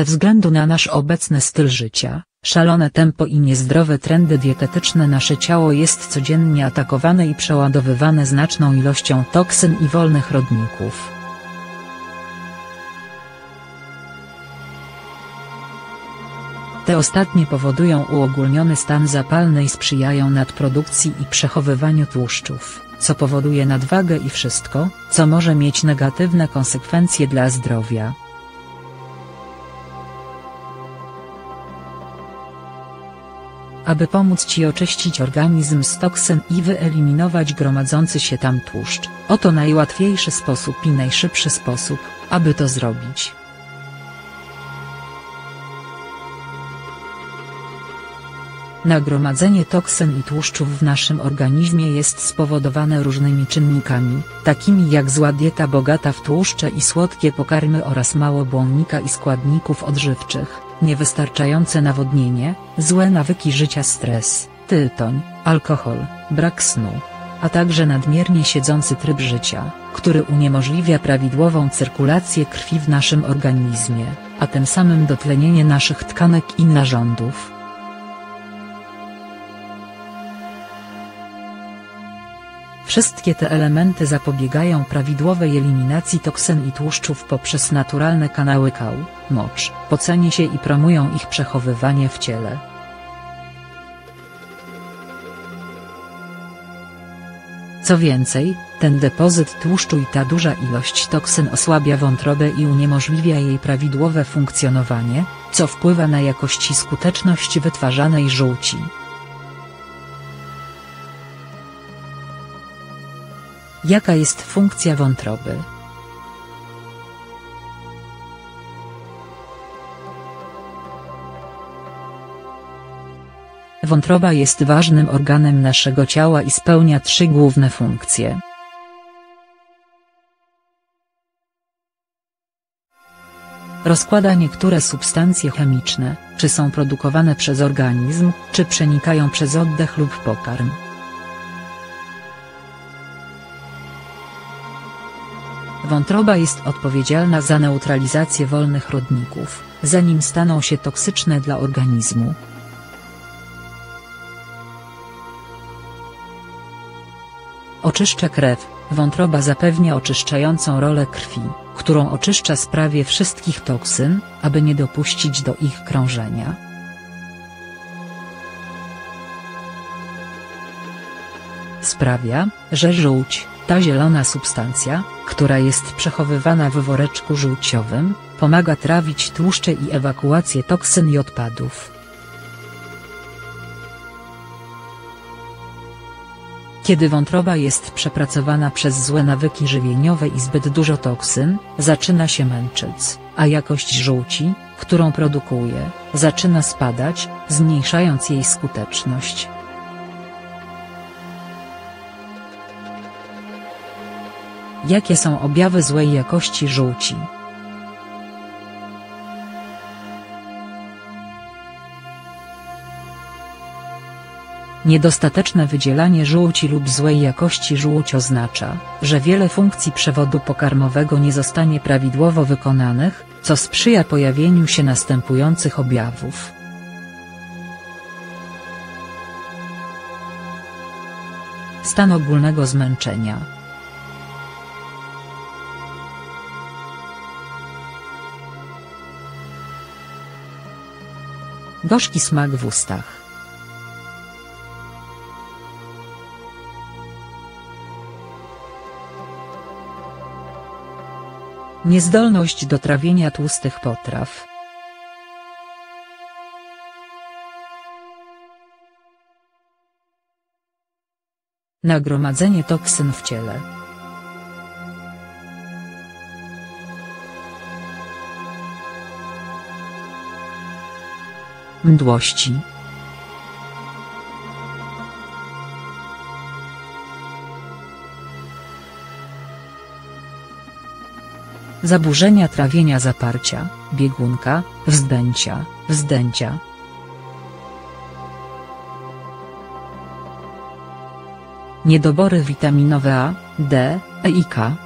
Ze względu na nasz obecny styl życia, szalone tempo i niezdrowe trendy dietetyczne nasze ciało jest codziennie atakowane i przeładowywane znaczną ilością toksyn i wolnych rodników. Te ostatnie powodują uogólniony stan zapalny i sprzyjają nadprodukcji i przechowywaniu tłuszczów, co powoduje nadwagę i wszystko, co może mieć negatywne konsekwencje dla zdrowia. aby pomóc Ci oczyścić organizm z toksyn i wyeliminować gromadzący się tam tłuszcz. Oto najłatwiejszy sposób i najszybszy sposób, aby to zrobić. Nagromadzenie toksyn i tłuszczów w naszym organizmie jest spowodowane różnymi czynnikami, takimi jak zła dieta bogata w tłuszcze i słodkie pokarmy oraz mało błonnika i składników odżywczych, niewystarczające nawodnienie, złe nawyki życia stres, tytoń, alkohol, brak snu, a także nadmiernie siedzący tryb życia, który uniemożliwia prawidłową cyrkulację krwi w naszym organizmie, a tym samym dotlenienie naszych tkanek i narządów. Wszystkie te elementy zapobiegają prawidłowej eliminacji toksyn i tłuszczów poprzez naturalne kanały kał, mocz, pocenie się i promują ich przechowywanie w ciele. Co więcej, ten depozyt tłuszczu i ta duża ilość toksyn osłabia wątrobę i uniemożliwia jej prawidłowe funkcjonowanie, co wpływa na jakość i skuteczność wytwarzanej żółci. Jaka jest funkcja wątroby? Wątroba jest ważnym organem naszego ciała i spełnia trzy główne funkcje. Rozkłada niektóre substancje chemiczne, czy są produkowane przez organizm, czy przenikają przez oddech lub pokarm. Wątroba jest odpowiedzialna za neutralizację wolnych rodników, zanim staną się toksyczne dla organizmu. Oczyszcza krew, wątroba zapewnia oczyszczającą rolę krwi, którą oczyszcza z prawie wszystkich toksyn, aby nie dopuścić do ich krążenia. Sprawia, że żółć, ta zielona substancja, która jest przechowywana w woreczku żółciowym, pomaga trawić tłuszcze i ewakuację toksyn i odpadów. Kiedy wątroba jest przepracowana przez złe nawyki żywieniowe i zbyt dużo toksyn, zaczyna się męczyć, a jakość żółci, którą produkuje, zaczyna spadać, zmniejszając jej skuteczność. Jakie są objawy złej jakości żółci? Niedostateczne wydzielanie żółci lub złej jakości żółć oznacza, że wiele funkcji przewodu pokarmowego nie zostanie prawidłowo wykonanych, co sprzyja pojawieniu się następujących objawów. Stan ogólnego zmęczenia Gorzki smak w ustach. Niezdolność do trawienia tłustych potraw. Nagromadzenie toksyn w ciele. Mdłości. zaburzenia trawienia zaparcia, biegunka, wzdęcia, wzdęcia. Niedobory witaminowe A, D, E i K.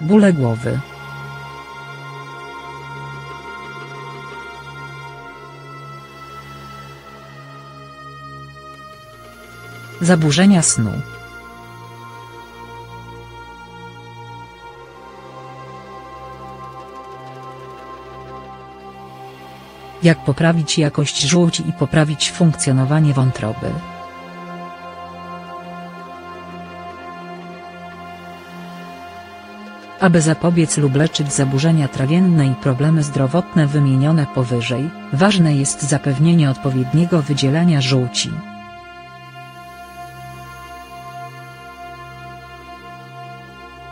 Bóle głowy. Zaburzenia snu. Jak poprawić jakość żółci i poprawić funkcjonowanie wątroby? Aby zapobiec lub leczyć zaburzenia trawienne i problemy zdrowotne wymienione powyżej, ważne jest zapewnienie odpowiedniego wydzielania żółci.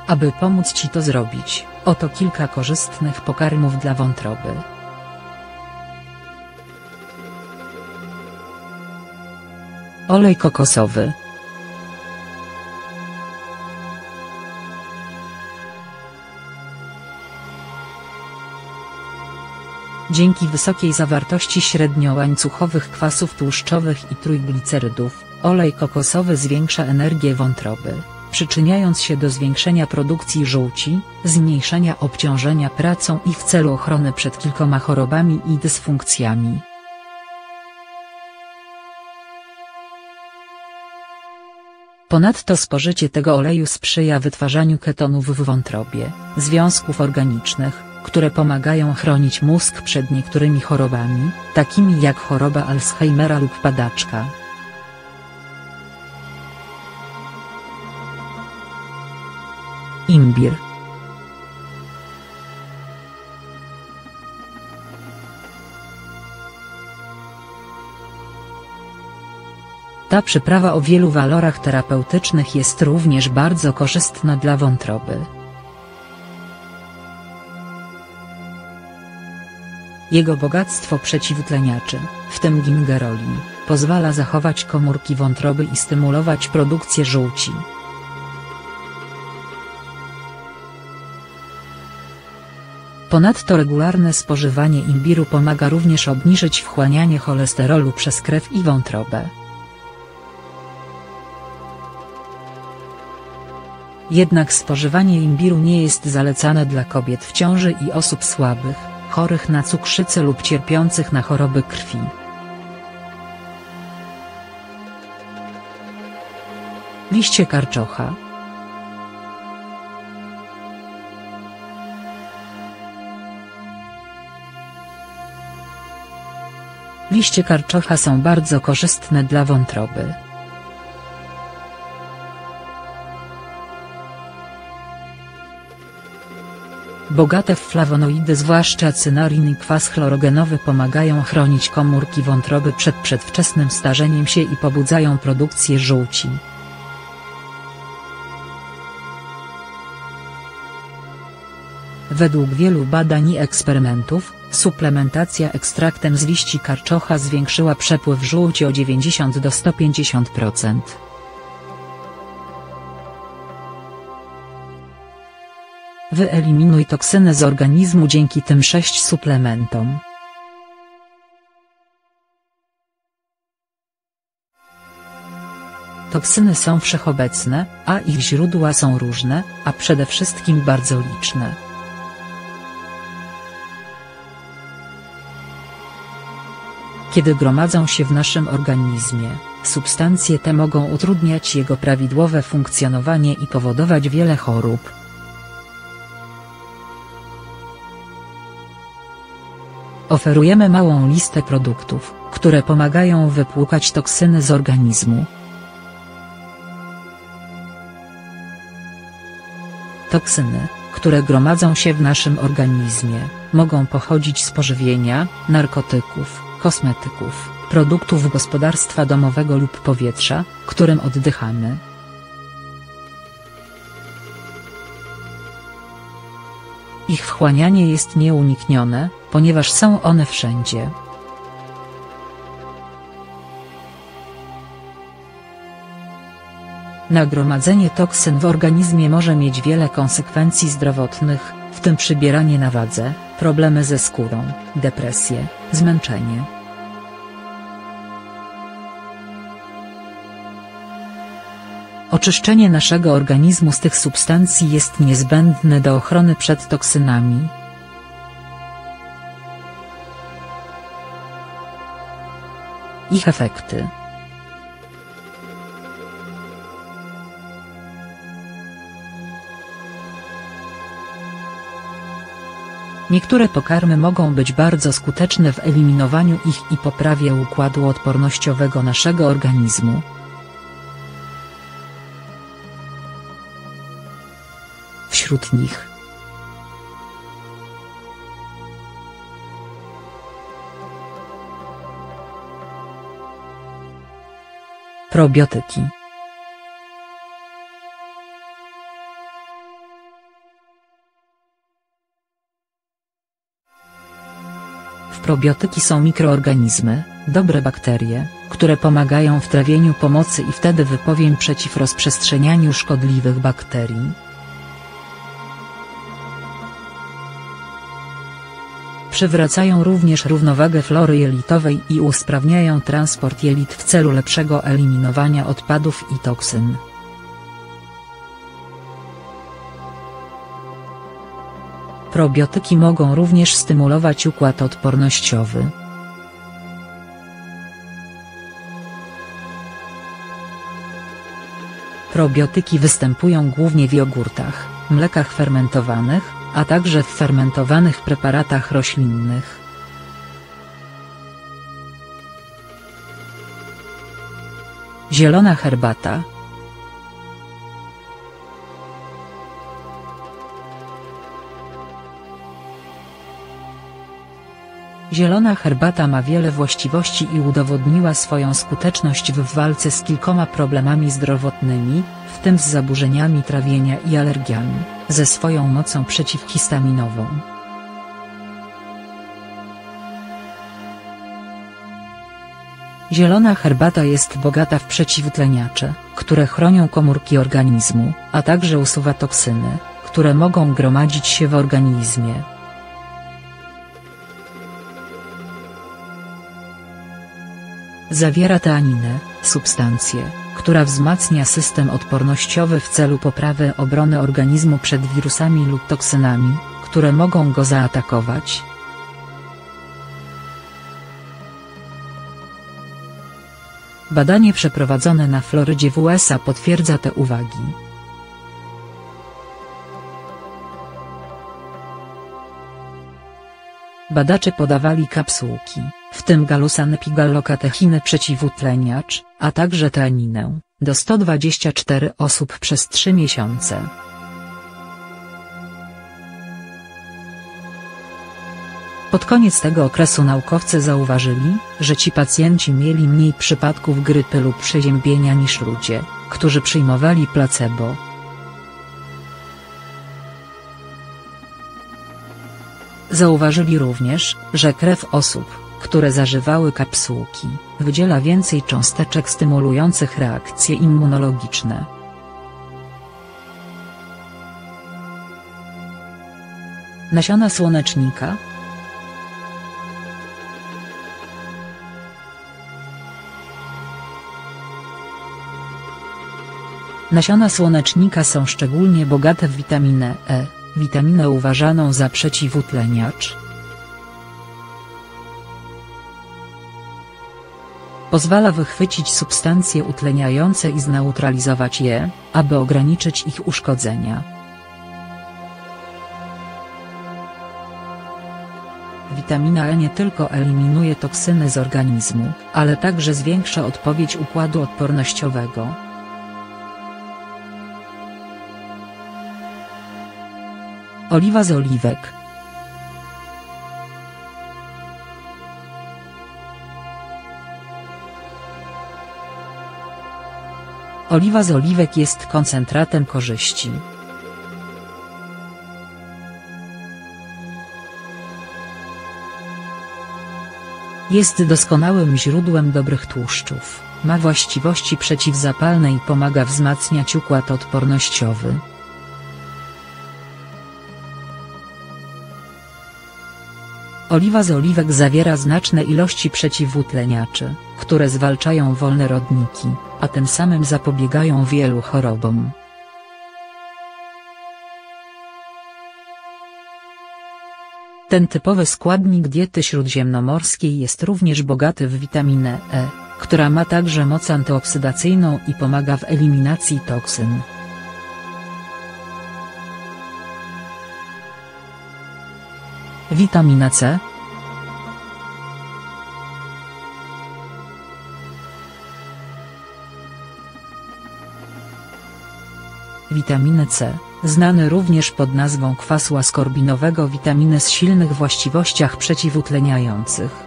Aby pomóc Ci to zrobić, oto kilka korzystnych pokarmów dla wątroby. Olej kokosowy. Dzięki wysokiej zawartości średniołańcuchowych kwasów tłuszczowych i trójglicerydów, olej kokosowy zwiększa energię wątroby, przyczyniając się do zwiększenia produkcji żółci, zmniejszenia obciążenia pracą i w celu ochrony przed kilkoma chorobami i dysfunkcjami. Ponadto spożycie tego oleju sprzyja wytwarzaniu ketonów w wątrobie, związków organicznych, które pomagają chronić mózg przed niektórymi chorobami, takimi jak choroba Alzheimera lub padaczka. Imbir Ta przyprawa o wielu walorach terapeutycznych jest również bardzo korzystna dla wątroby. Jego bogactwo przeciwutleniaczy, w tym gingerolin, pozwala zachować komórki wątroby i stymulować produkcję żółci. Ponadto regularne spożywanie imbiru pomaga również obniżyć wchłanianie cholesterolu przez krew i wątrobę. Jednak spożywanie imbiru nie jest zalecane dla kobiet w ciąży i osób słabych, chorych na cukrzycę lub cierpiących na choroby krwi. Liście karczocha Liście karczocha są bardzo korzystne dla wątroby. Bogate w flawonoidy zwłaszcza cynarin i kwas chlorogenowy pomagają chronić komórki wątroby przed przedwczesnym starzeniem się i pobudzają produkcję żółci. Według wielu badań i eksperymentów, suplementacja ekstraktem z liści karczocha zwiększyła przepływ żółci o 90 do 150%. Wyeliminuj toksyny z organizmu dzięki tym sześć suplementom. Toksyny są wszechobecne, a ich źródła są różne, a przede wszystkim bardzo liczne. Kiedy gromadzą się w naszym organizmie, substancje te mogą utrudniać jego prawidłowe funkcjonowanie i powodować wiele chorób. Oferujemy małą listę produktów, które pomagają wypłukać toksyny z organizmu. Toksyny, które gromadzą się w naszym organizmie, mogą pochodzić z pożywienia, narkotyków, kosmetyków, produktów gospodarstwa domowego lub powietrza, którym oddychamy. Ich wchłanianie jest nieuniknione, ponieważ są one wszędzie. Nagromadzenie toksyn w organizmie może mieć wiele konsekwencji zdrowotnych, w tym przybieranie na wadze, problemy ze skórą, depresję, zmęczenie. Oczyszczenie naszego organizmu z tych substancji jest niezbędne do ochrony przed toksynami. Ich efekty Niektóre pokarmy mogą być bardzo skuteczne w eliminowaniu ich i poprawie układu odpornościowego naszego organizmu. Wśród nich Probiotyki Probiotyki są mikroorganizmy, dobre bakterie, które pomagają w trawieniu pomocy i wtedy wypowiem przeciw rozprzestrzenianiu szkodliwych bakterii. Przywracają również równowagę flory jelitowej i usprawniają transport jelit w celu lepszego eliminowania odpadów i toksyn. Probiotyki mogą również stymulować układ odpornościowy. Probiotyki występują głównie w jogurtach, mlekach fermentowanych, a także w fermentowanych preparatach roślinnych. Zielona herbata, Zielona herbata ma wiele właściwości i udowodniła swoją skuteczność w walce z kilkoma problemami zdrowotnymi, w tym z zaburzeniami trawienia i alergiami, ze swoją mocą przeciwhistaminową. Zielona herbata jest bogata w przeciwutleniacze, które chronią komórki organizmu, a także usuwa toksyny, które mogą gromadzić się w organizmie. Zawiera teaninę, substancję, która wzmacnia system odpornościowy w celu poprawy obrony organizmu przed wirusami lub toksynami, które mogą go zaatakować. Badanie przeprowadzone na Florydzie w USA potwierdza te uwagi. Badacze podawali kapsułki, w tym galusanepigallokatechinę przeciwutleniacz, a także teaninę, do 124 osób przez 3 miesiące. Pod koniec tego okresu naukowcy zauważyli, że ci pacjenci mieli mniej przypadków grypy lub przeziębienia niż ludzie, którzy przyjmowali placebo. Zauważyli również, że krew osób, które zażywały kapsułki, wydziela więcej cząsteczek stymulujących reakcje immunologiczne. Nasiona słonecznika Nasiona słonecznika są szczególnie bogate w witaminę E, witaminę uważaną za przeciwutleniacz. Pozwala wychwycić substancje utleniające i zneutralizować je, aby ograniczyć ich uszkodzenia. Witamina E nie tylko eliminuje toksyny z organizmu, ale także zwiększa odpowiedź układu odpornościowego. Oliwa z oliwek Oliwa z oliwek jest koncentratem korzyści. Jest doskonałym źródłem dobrych tłuszczów, ma właściwości przeciwzapalne i pomaga wzmacniać układ odpornościowy. Oliwa z oliwek zawiera znaczne ilości przeciwutleniaczy, które zwalczają wolne rodniki, a tym samym zapobiegają wielu chorobom. Ten typowy składnik diety śródziemnomorskiej jest również bogaty w witaminę E, która ma także moc antyoksydacyjną i pomaga w eliminacji toksyn. Witamina C Witaminę C, znany również pod nazwą kwasu askorbinowego witaminy z silnych właściwościach przeciwutleniających.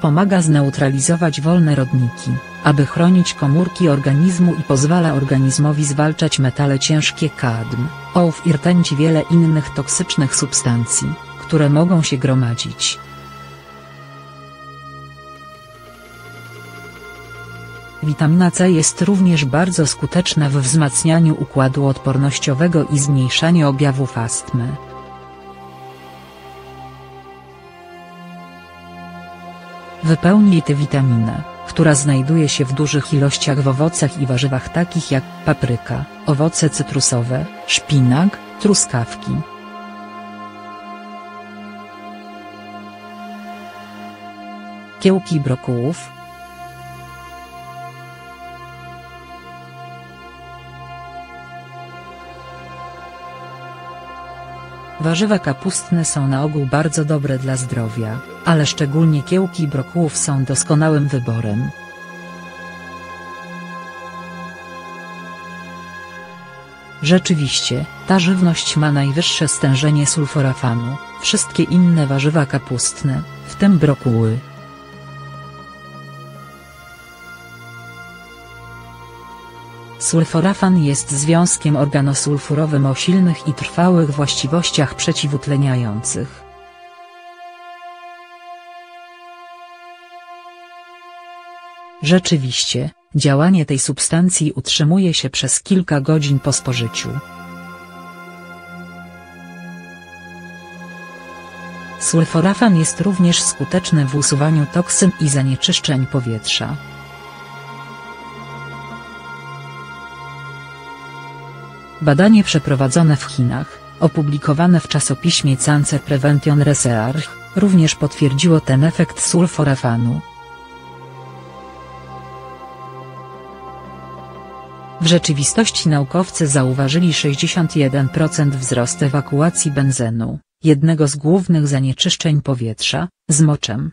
Pomaga zneutralizować wolne rodniki, aby chronić komórki organizmu i pozwala organizmowi zwalczać metale ciężkie kadm, ołów i rtęć i wiele innych toksycznych substancji, które mogą się gromadzić. Witamina C jest również bardzo skuteczna w wzmacnianiu układu odpornościowego i zmniejszaniu objawów astmy. Wypełni tę witaminę, która znajduje się w dużych ilościach w owocach i warzywach takich jak papryka, owoce cytrusowe, szpinak, truskawki. Kiełki brokułów, Warzywa kapustne są na ogół bardzo dobre dla zdrowia, ale szczególnie kiełki brokułów są doskonałym wyborem. Rzeczywiście, ta żywność ma najwyższe stężenie sulforafanu, wszystkie inne warzywa kapustne, w tym brokuły, Sulforafan jest związkiem organosulfurowym o silnych i trwałych właściwościach przeciwutleniających. Rzeczywiście, działanie tej substancji utrzymuje się przez kilka godzin po spożyciu. Sulforafan jest również skuteczny w usuwaniu toksyn i zanieczyszczeń powietrza. Badanie przeprowadzone w Chinach, opublikowane w czasopiśmie Cancer Prevention Research, również potwierdziło ten efekt sulforafanu. W rzeczywistości naukowcy zauważyli 61% wzrost ewakuacji benzenu, jednego z głównych zanieczyszczeń powietrza, z moczem.